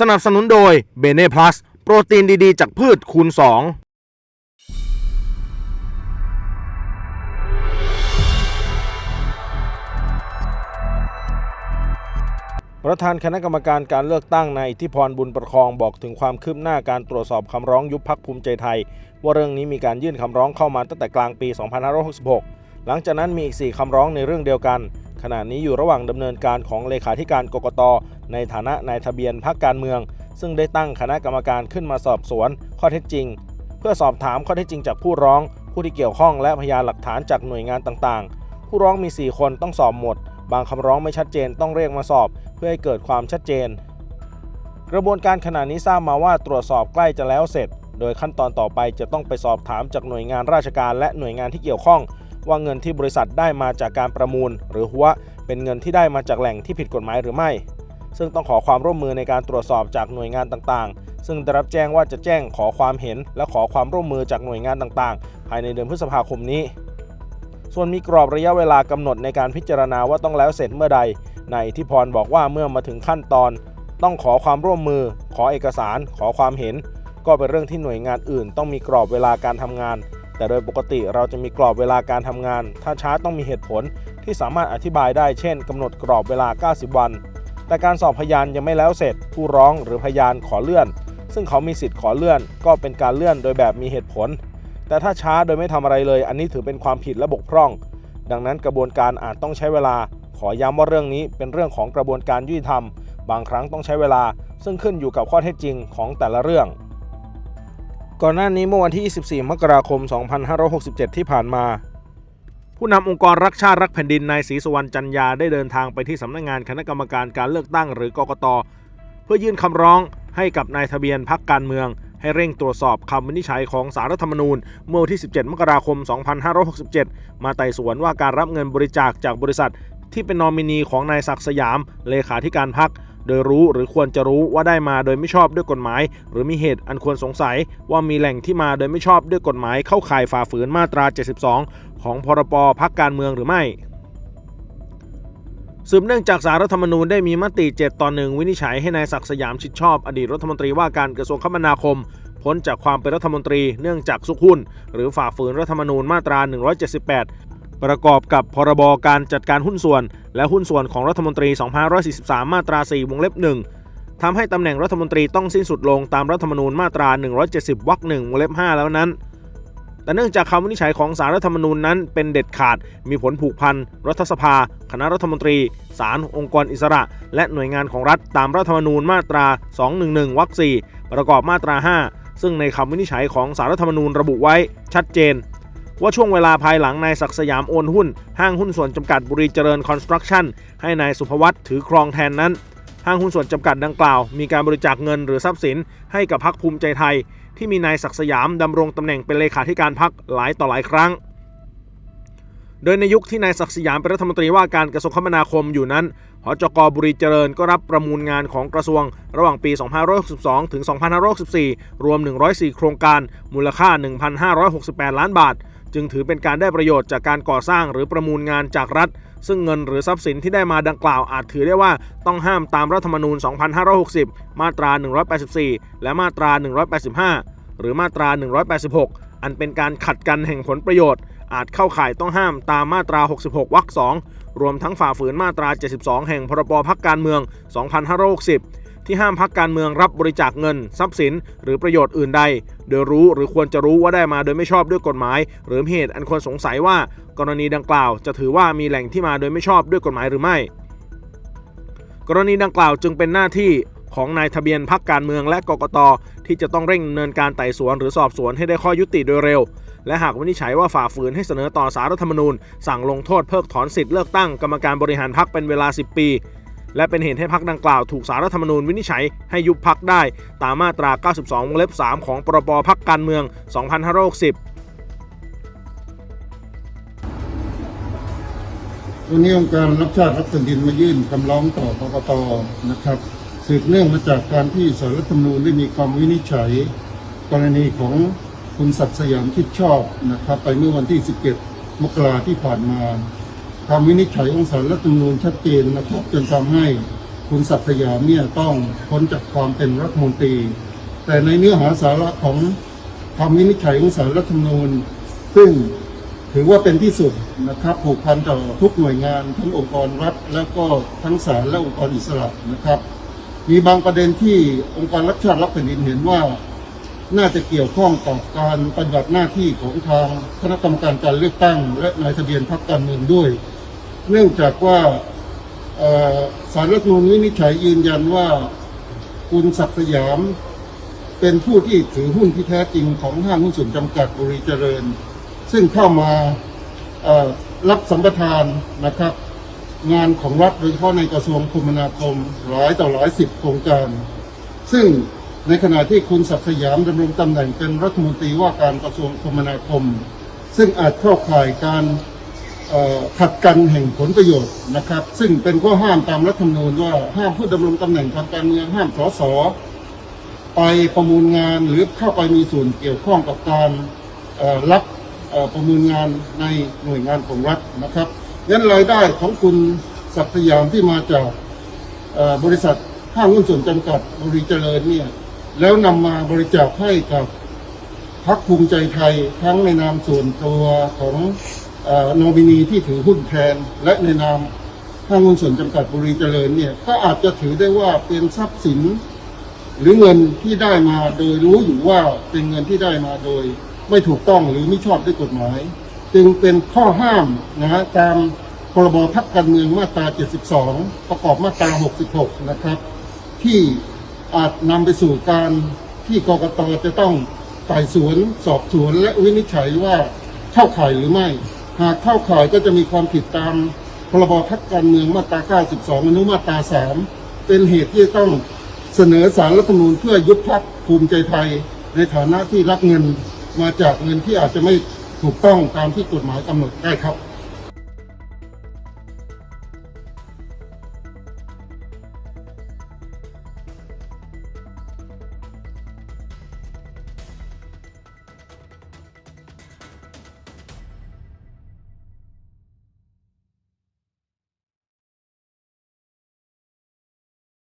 สนับสนุนโดยเบเน่พลัสโปรตีนดีๆ จากพืชคูณ 2ประธานคณะกรรมการการเลือกตั้งนายอิทธิพรบุญประคองบอกถึงความคืบหน้าการตรวจสอบคำร้องยุบพักภูมิใจไทย ว่าเรื่องนี้มีการยื่นคำร้องเข้ามาตั้งแต่กลางปี 2566 หลังจากนั้นมีอีก 4 คำร้องในเรื่องเดียวกัน ขณะนี้อยู่ระหว่างดำเนินการของเลขาธิการกกต ในฐานะนายทะเบียนพักการเมือง ซึ่งได้ตั้งคณะกรรมการขึ้นมาสอบสวน ข้อเท็จจริง เพื่อสอบถามข้อเท็จจริงจากผู้ร้อง ผู้ที่เกี่ยวข้องและพยานหลักฐานจากหน่วยงานต่างๆ ผู้ร้องมี 4 คนต้องสอบหมด บางคำร้องไม่ชัดเจนต้องเรียกมาสอบ เพื่อให้เกิดความชัดเจน กระบวนการขณะนี้ทราบมาว่าตรวจสอบใกล้จะแล้วเสร็จ โดยขั้นตอนต่อไปจะต้องไปสอบถามจากหน่วยงานราชการและหน่วยงานที่เกี่ยวข้อง ว่าเงินที่บริษัทได้มาจากการประมูล หรือหัวเป็นเงินที่ได้มาจากแหล่งที่ผิดกฎหมายหรือไม่ ซึ่งต้องขอความร่วมมือในการตรวจสอบจากหน่วยงานต่างๆ ซึ่งได้รับแจ้งว่าจะแจ้งขอความเห็น และขอความร่วมมือจากหน่วยงานต่างๆ ภายในเดือนพฤษภาคมนี้ ส่วนมีกรอบระยะเวลากำหนดในการพิจารณาว่าต้องแล้วเสร็จเมื่อใดนายอิทธิพรบอกว่าเมื่อมาถึงขั้นตอน ต้องขอความร่วมมือ ขอเอกสาร ขอความเห็น ก็เป็นเรื่องที่หน่วยงานอื่น ต้องมีกรอบเวลาการทำงาน แต่โดยปกติเราจะมีกรอบเวลาการทำงาน ถ้าช้าต้องมีเหตุผลที่สามารถอธิบายได้ เช่นกำหนดกรอบเวลา 90 วัน แต่การสอบพยานยังไม่แล้วเสร็จ ผู้ร้องหรือพยานขอเลื่อน ซึ่งเขามีสิทธิ์ขอเลื่อน ก็เป็นการเลื่อนโดยแบบมีเหตุผล แต่ถ้าช้าโดยไม่ทำอะไรเลย อันนี้ถือเป็นความผิดและบกพร่อง ดังนั้นกระบวนการอาจต้องใช้เวลา ขอย้ำว่าเรื่องนี้เป็นเรื่องของกระบวนการยุติธรรม บางครั้งต้องใช้เวลา ซึ่งขึ้นอยู่กับข้อเท็จจริงของแต่ละเรื่อง ก่อนหน้านี้เมื่อวันที่ 24 มกราคม 2567 ที่ผ่านมา ผู้นำองค์กรรักชาติรักแผ่นดินนายศรีสุวรรณจันยาได้เดินทางไปที่สำนักงานคณะกรรมการการเลือกตั้งหรือกกต เพื่อยื่นคำร้องให้กับนายทะเบียนพักการเมือง ให้เร่งตรวจสอบคำวินิจฉัยของสารรัฐธรรมนูญ เมื่อวันที่ 17 มกราคม 2567 มาไต่สวนว่าการรับเงินบริจาคจากบริษัท ที่เป็นนอมินีของนายศักดิ์สยามเลขาธิการพัก โดยรู้หรือควรจะรู้ว่าได้มาโดยไม่ชอบด้วยกฎหมาย หรือมีเหตุอันควรสงสัยว่ามีแหล่งที่มาโดยไม่ชอบด้วยกฎหมายเข้าข่ายฝ่าฝืนมาตรา 72 ของพรบพักการเมืองหรือไม่สืบเนื่องจากสารรัฐธรรมนูญได้มีมติ 7 ต่อหนึ่งวินิจฉัยให้นายศักดิ์สยามชิดชอบ อดีตรัฐมนตรีว่าการกระทรวงคมนาคม พ้นจากความเป็นรัฐมนตรีเนื่องจากซุกหุ้น หรือฝ่าฝืนรัฐธรรมนูญมาตรา 178 ประกอบกับพรบการจัดการหุ้นส่วน และหุ้นส่วนของรัฐมนตรี 2543 มาตรา 4 วงเล็บ 1 ทำให้ตำแหน่งรัฐมนตรีต้องสิ้นสุดลงตามรัฐธรรมนูญมาตรา 170 วรรคหนึ่งวงเล็บ 5 แล้วนั้น แต่เนื่องจากคำวินิจฉัยของสารรัฐธรรมนูญนั้นเป็นเด็ดขาด มีผลผูกพัน รัฐสภา คณะรัฐมนตรี ศาล องค์กรอิสระ และหน่วยงานของรัฐตามรัฐธรรมนูญมาตรา 211 วรรค 4 ประกอบมาตรา 5 ซึ่งในคำวินิจฉัยของสารรัฐธรรมนูญระบุไว้ชัดเจน ว่าช่วงเวลาภายหลังนายศักสยามโอนหุ้น ห้างหุ้นส่วนจำกัดบุรีเจริญคอนสตรักชั่นให้นายสุภวัตถือครองแทนนั้น ห้างหุ้นส่วนจำกัดดังกล่าว มีการบริจาคเงินหรือทรัพย์สิน ให้กับพรรคภูมิใจไทย ที่มีนายศักสยามดำรงตำแหน่งเป็นเลขาธิการพรรคหลายต่อหลายครั้ง โดยในยุคที่นายศักสยามเป็นรัฐมนตรีว่าการกระทรวงคมนาคมอยู่นั้นหจกบุรีเจริญก็รับประมูลงานของกระทรวง ระหว่างปี 2562 ถึง 2564 รวม 104 โครงการ มูลค่า 1,568 ล้านบาท จึงถือเป็นการได้ประโยชน์จากการก่อสร้างหรือประมูลงานจากรัฐ ซึ่งเงินหรือทรัพย์สินที่ได้มาดังกล่าวอาจถือได้ว่าต้องห้ามตามรัฐธรรมนูญ 2560 มาตรา 184 และมาตรา 185 หรือมาตรา 186 อันเป็นการขัดกันแห่งผลประโยชน์ อาจเข้าข่ายต้องห้ามตามมาตรา 66วรรค2รวมทั้งฝ่าฝืนมาตรา 72 แห่งพรบพักการเมือง 2560 ที่ห้ามพักการเมืองรับบริจาคเงิน ทรัพย์สิน หรือประโยชน์อื่นใด โดยรู้หรือควรจะรู้ว่าได้มาโดยไม่ชอบด้วยกฎหมาย หรือเหตุอันควรสงสัยว่า กรณีดังกล่าวจะถือว่ามีแหล่งที่มาโดยไม่ชอบด้วยกฎหมายหรือไม่ กรณีดังกล่าวจึงเป็นหน้าที่ของนายทะเบียนพักการเมืองและกกตที่จะต้องเร่งดำเนินการไต่สวนหรือสอบสวนให้ได้ข้อยุติโดยเร็ว และหากวินิจฉัยว่าฝ่าฝืนให้เสนอต่อสารรัฐธรรมนูญ สั่งลงโทษเพิกถอนสิทธิ์เลือกตั้งกรรมการบริหารพักเป็นเวลา 10 ปี และเป็นเหตุให้พักดังกล่าวถูกสารรัฐธรรมนูญวินิจฉัยให้ยุบพักได้ ตามมาตรา 92 วงเล็บ 3 ของปรบพักการเมือง 2560วันนี้องค์การรับชาติรับแผ่นดินมายื่นคำร้องต่อกกตนะครับสืบเนื่องมาจากการที่สารรัฐธรรมนูญได้มีความวินิจฉัย กรณีของคุณศักดิ์สยามคิดชอบนะครับ ไปเมื่อวันที่ 17 มกราที่ผ่านมา คำวินิจฉัยของสารรัฐธรรมนูญชัดเจนนะครับจนทำให้คุณศักดิ์สยามเนี่ยต้องพ้นจากความเป็นรัฐมนตรี แต่ในเนื้อหาสาระของคำวินิจฉัยของสารรัฐธรรมนูญ ซึ่งถือว่าเป็นที่สุดนะครับผูกพันต่อทุกหน่วยงานทั้งองค์กรรัฐ แล้วก็ทั้งศาลและองค์กรอิสระนะครับ มีบางประเด็นที่องค์กรรัฐชาติรับแผ่นดินเห็นว่า น่าจะเกี่ยวข้องกับการปฏิบัติหน้าที่ของทางคณะกรรมการการเลือกตั้ง และนายทะเบียนพรรคการเมืองด้วย เนื่องจากว่าสารรัฐมนูญวินิจฉัยยืนยันว่าคุณศักดิ์สยาม เป็นผู้ที่ถือหุ้นที่แท้จริงของห้างหุ้นส่วนจำกัดบุรีเจริญ ซึ่งเข้ามารับสัมปทานนะครับ งานของรัฐโดยเฉพาะในกระทรวงคมนาคมหลายต่อหลายสิบโครงการ ซึ่งในขณะที่คุณศักดิ์สยามดำรงตำแหน่งเป็นรัฐมนตรีว่าการกระทรวงคมนาคม ซึ่งอาจเข้าข่ายการ ขัดกันแห่งผลประโยชน์นะครับ ซึ่งเป็นข้อห้ามตามรัฐธรรมนูญว่าห้ามผู้ดำรงตำแหน่งทางการเมืองห้ามสสไปประมูลงานหรือเข้าไปมีส่วนเกี่ยวข้องกับการรับประมูลงานในหน่วยงานของรัฐนะครับงั้นรายได้ของคุณศักดิ์สยามที่มาจากบริษัทห้างหุ้นส่วนจำกัดบริเจริญเนี่ยแล้วนำมาบริจาคให้กับพรรคภูมิใจไทยทั้งในนามส่วนตัวของ นอมินีที่ถือหุ้นแทน และในนามห้างหุ้นส่วนจำกัดบุริเจริญเนี่ยก็อาจจะถือได้ว่าเป็นทรัพย์สิน หรือเงินที่ได้มาโดยรู้อยู่ว่าเป็นเงินที่ได้มาโดย ไม่ถูกต้องหรือไม่ชอบด้วยกฎหมาย จึงเป็นข้อห้ามนะฮะตามพรบพักการเมืองมาตรา 72 ประกอบมาตรา 66 นะครับ ที่อาจนำไปสู่การที่กกตจะต้องไต่สวนสอบสวนและวินิจฉัยว่าเข้าข่ายหรือไม่ หากเข้าข่ายก็จะมีความผิดตามพรบพักการเมืองมาตรา 92 อนุมาตรา 3 เป็นเหตุที่ต้องเสนอสารรัฐธรรมนูญเพื่อยุบพักภูมิใจไทย ในฐานะที่รับเงินมาจากเงินที่อาจจะไม่ถูกต้องตามที่กฎหมายกำหนดได้ครับ